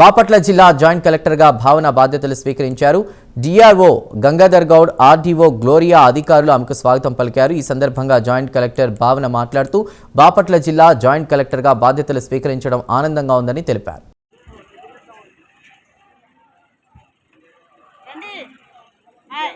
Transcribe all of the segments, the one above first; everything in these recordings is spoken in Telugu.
బాపట్ల జిల్లా జాయింట్ కలెక్టర్గా భావన బాధ్యతలు స్వీకరించారు. DRO Gangadhar Goud RDO Gloria అధికారులు ఆమెకు స్వాగతం పలికారు. ఈ సందర్భంగా జాయింట్ కలెక్టర్ భావన మాట్లాడుతూ బాపట్ల జిల్లా జాయింట్ కలెక్టర్గా బాధ్యతలు స్వీకరించడం ఆనందంగా ఉందని తెలిపారు. Hey!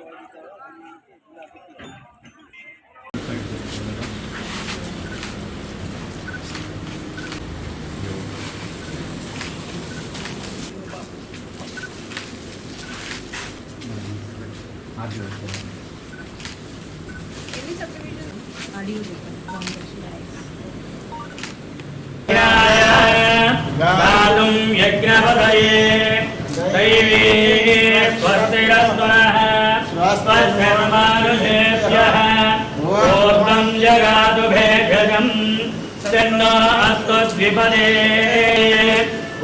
गातुं यज्ञपदये दैवे स्वस्तिरस्वः स्वधर्मानुषेभ्यः ऊर्ध्वं जगातु भेभ्यजम् तन्नो अस्तु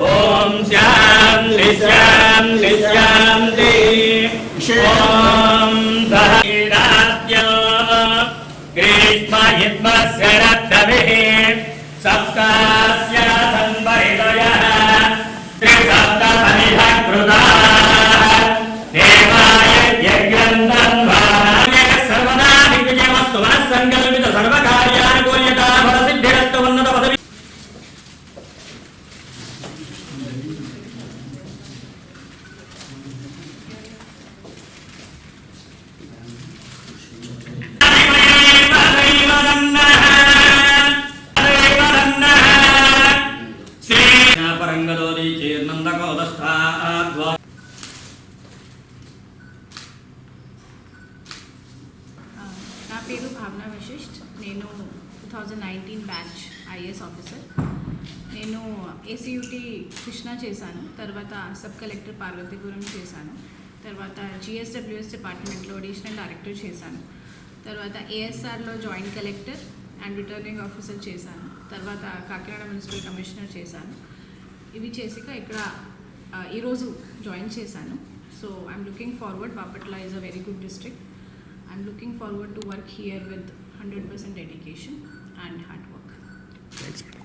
ॐ स्यां लिस्यां लिस्यां देः ఓం సహీరాత్యో గ్రీష్మ యుగ్మస్య రక్తభిः పేరు భావన విశిష్ట్. నేను two thousand nineteen batch IAS officer నేను ఏసీయూటీ కృష్ణా చేశాను. తర్వాత సబ్ కలెక్టర్ పార్వతీపురం చేశాను. తర్వాత జిఎస్డబ్ల్యూఎస్ డిపార్ట్మెంట్లో అడిషనల్ డైరెక్టర్ చేశాను. తర్వాత ఏఎస్ఆర్లో joint collector and returning officer చేశాను. తర్వాత కాకినాడ మున్సిపల్ కమిషనర్ చేశాను. ఇవి చేసాక ఇక్కడ ఈరోజు జాయిన్ చేశాను. So I'm looking forward Bapatla is a very good district I'm looking forward to work here with 100% dedication and hard work.